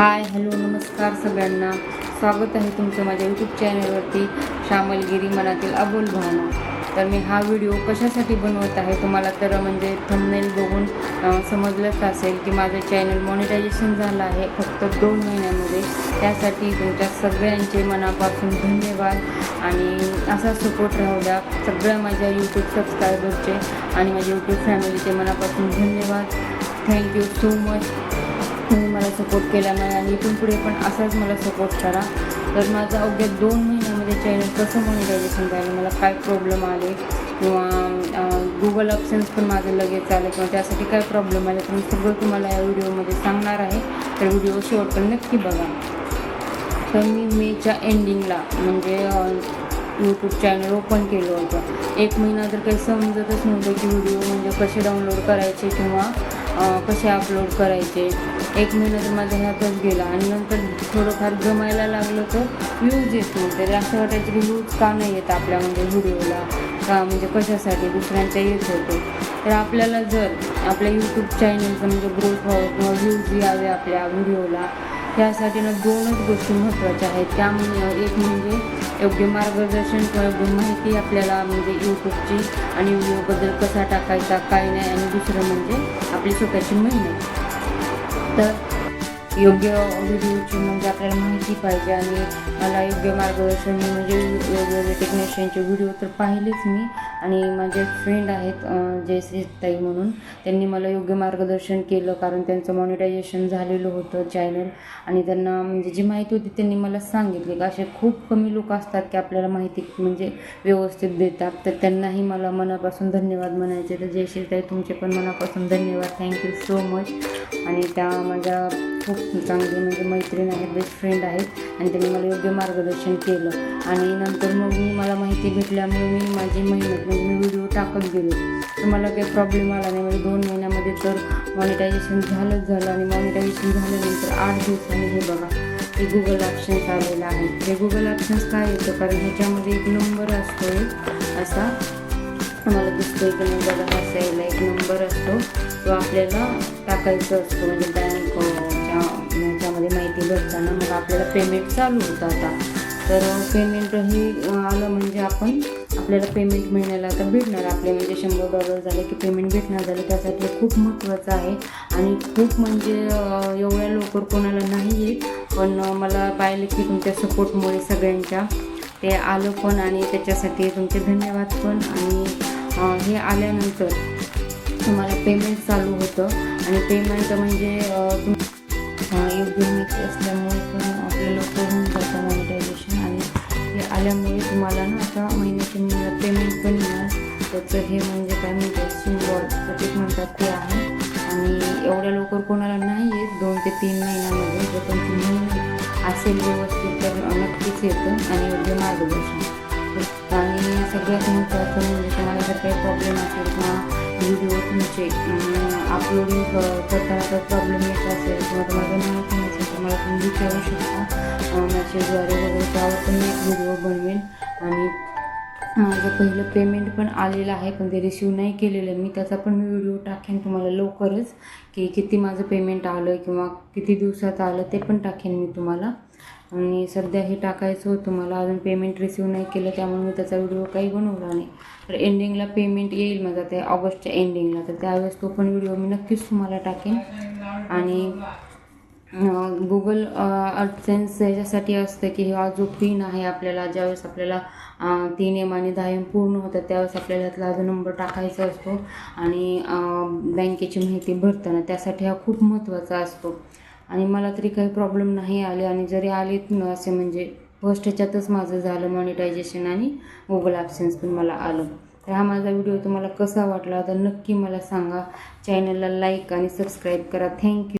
Hi hello नमस्कार सगळ्यांना. स्वागत आहे तुमचं माझ्या यूट्यूब चॅनलवरती श्यामलगिरी मनातील अबोल भावना. तर मी हा व्हिडिओ कशासाठी बनवत आहे तुम्हाला तर म्हणजे थंबनेल बघून समजलंच असेल की माझं चॅनल मॉनिटायझेशन झालं आहे फक्त दोन महिन्यामध्ये. त्यासाठी तुमच्या सगळ्यांचे मनापासून धन्यवाद. आणि असा सपोर्ट राहू द्या सगळ्या माझ्या यूट्यूब सबस्क्रायबरचे आणि माझ्या यूट्यूब फॅमिलीचे मनापासून धन्यवाद. थँक्यू सो मच सपोर्ट केला नाही आणि इथून पुढे पण असाच मला सपोर्ट करा. तर माझं अवघ्या दोन महिन्यामध्ये चॅनल कसं मॉनिटायझेशन झालं मला काय प्रॉब्लेम आले किंवा गुगल ऑप्शन्स पण माझं लगेच आलं किंवा त्यासाठी काय प्रॉब्लेम आले तर मी सगळं तुम्हाला या व्हिडिओमध्ये सांगणार आहे. तर व्हिडिओ शेवटपर्यंत नक्की बघा. तर मी मेच्या एंडिंगला म्हणजे यूट्यूब चॅनल ओपन केलं होतं. एक महिना जर काही समजतच नव्हतं की व्हिडिओ म्हणजे कसे डाउनलोड करायचे किंवा कसे अपलोड करायचे? एक महिना तर ह्यातच गेला आणि नंतर थोडंफार जमायला लागलं तर व्ह्यूज येत नव्हते. तरी असं वाटायचं की व्ह्यूज का नाही येत आपल्या म्हणजे व्हिडिओला का म्हणजे कशासाठी? दुसऱ्यांच्या येत होते. तर आपल्याला जर आपल्या यूट्यूब चॅनलचं म्हणजे ग्रोथ व्हावं किंवा व्ह्यूज यावे आपल्या व्हिडिओला यासाठी ना दोनच गोष्टी महत्त्वाच्या आहेत. त्यामुळे एक म्हणजे योग्य मार्गदर्शन किंवा योग्य माहिती आपल्याला म्हणजे यूट्यूबची आणि व्हिडिओबद्दल कसा टाकायचा काय नाही आणि दुसरं म्हणजे आपली स्वतःची मेहनत. तर योग्य व्हिडिओची म्हणजे आपल्याला माहिती पाहिजे आणि मला योग्य मार्गदर्शन म्हणजे वेगवेगळे टेक्निशियनचे व्हिडिओ तर पाहिलेच मी. आणि माझे फ्रेंड आहेत जयश्री ताई म्हणून. त्यांनी मला योग्य मार्गदर्शन केलं कारण त्यांचं मॉनिटायझेशन झालेलं होतं चॅनल आणि त्यांना म्हणजे जी माहिती होती त्यांनी मला सांगितली की असे खूप कमी लोक असतात की आपल्याला माहिती म्हणजे व्यवस्थित देतात. तर त्यांनाही मला मनापासून धन्यवाद म्हणायचे. तर जयश्री ताई तुमचे पण मनापासून धन्यवाद. थँक्यू सो मच आणि त्या माझ्या खूप चांगली म्हणजे मैत्रीण आहेत बेस्ट फ्रेंड आहेत. आणि त्यांनी मला योग्य मार्गदर्शन केलं. आणि नंतर मग मी मला माहिती भेटल्यामुळे मी माझी मेहनत म्हणजे मी व्हिडिओ टाकत गेलो. तर मला काही प्रॉब्लेम आला नाही. म्हणजे दोन महिन्यामध्ये तर मॉनिटायझेशन झालंच झालं. आणि मॉनिटायझेशन झाल्यानंतर आठ दिवसांनी हे बघा हे गुगल ॲक्शन्स आलेलं आहे. हे गुगल ॲक्शन्स काय येतं कारण ह्याच्यामध्ये एक नंबर असतो एक असा मला दिसतो एक नंबर हा एक नंबर असतो. तो आपल्याला टाकायचा असतो. म्हणजे बँक ह्याच्यामध्ये भरताना मग आपल्याला पेमेंट चालू होतं आता. तर पेमेंटही आलं म्हणजे आपण आपल्याला पेमेंट मिळण्याला आता भेटणार. आपले म्हणजे शंभर डॉलर झाले की पेमेंट भेटणार झालं त्यासाठी हे खूप महत्त्वाचं आहे. आणि खूप म्हणजे एवढ्या लवकर कोणाला नाही येत. पण मला पाहिलं की तुमच्या सपोर्टमुळे सगळ्यांच्या ते आलं पण आणि त्याच्यासाठी तुमचे धन्यवाद पण. आणि हे आल्यानंतर तुम्हाला पेमेंट चालू होतं. आणि पेमेंट म्हणजे योग्य माहिती असल्यामुळे पण आपल्याला करून होऊन जातं मॉनिटायझेशन आणि हे आल्यामुळे तुम्हाला ना आता महिन्याच्या महिन्याला पेमेंट पण येणार. त्याचं हे म्हणजे काय म्हणतात सिम्बॉल प्रतीक म्हणतात ते आहे. आणि एवढ्या लवकर कोणाला नाही येत दोन ते तीन महिन्यामध्ये. जर पण तुम्ही असेल व्यवस्थित तर नक्कीच येतं आणि योग्य मार्गदर्शन. आणि सगळ्यात महत्त्वाचं म्हणजे तुम्हाला जर काही प्रॉब्लेम असेल किंवा व्हिडिओ तुमचे अपलोडिंग करताना जर प्रॉब्लेम येत असेल किंवा विचारू शकता. मेसेजद्वारे वगैरे त्यावर पण मी एक व्हिडिओ बनवेन. आणि माझं पहिलं पेमेंट पण आलेलं आहे पण ते रिसीव नाही केलेलं. मी त्याचा पण मी व्हिडिओ टाकेन तुम्हाला लवकरच की किती माझं पेमेंट आलं किंवा किती दिवसात आलं ते पण टाकेन मी तुम्हाला. आणि सध्या हे टाकायचं होतं मला अजून पेमेंट रिसीव नाही केलं त्यामुळे मी त्याचा व्हिडिओ काही बनवला नाही. तर एंडिंगला पेमेंट येईल माझा ते ऑगस्टच्या एंडिंगला तर त्यावेळेस तो पण व्हिडिओ मी नक्कीच तुम्हाला टाकेन. आणि गुगल अडसेन्स याच्यासाठी असतं की हा जो पिन आहे आपल्याला ज्यावेळेस आपल्याला तीन एम आणि दहा एम पूर्ण होतात त्यावेळेस आपल्याला त्यातला जो नंबर टाकायचा असतो आणि बँकेची माहिती भरताना त्यासाठी हा खूप महत्त्वाचा असतो. आणि मला तरी काही प्रॉब्लेम नाही आले आणि जरी आलेत न असे म्हणजे फर्स्ट ह्याच्यातच माझं झालं मॉनिटायझेशन आणि गुगल ॲप्सेन्स पण मला आलं. तर हा माझा व्हिडिओ तुम्हाला कसा वाटला तर नक्की मला सांगा. चॅनलला लाईक आणि सबस्क्राईब करा. थँक्यू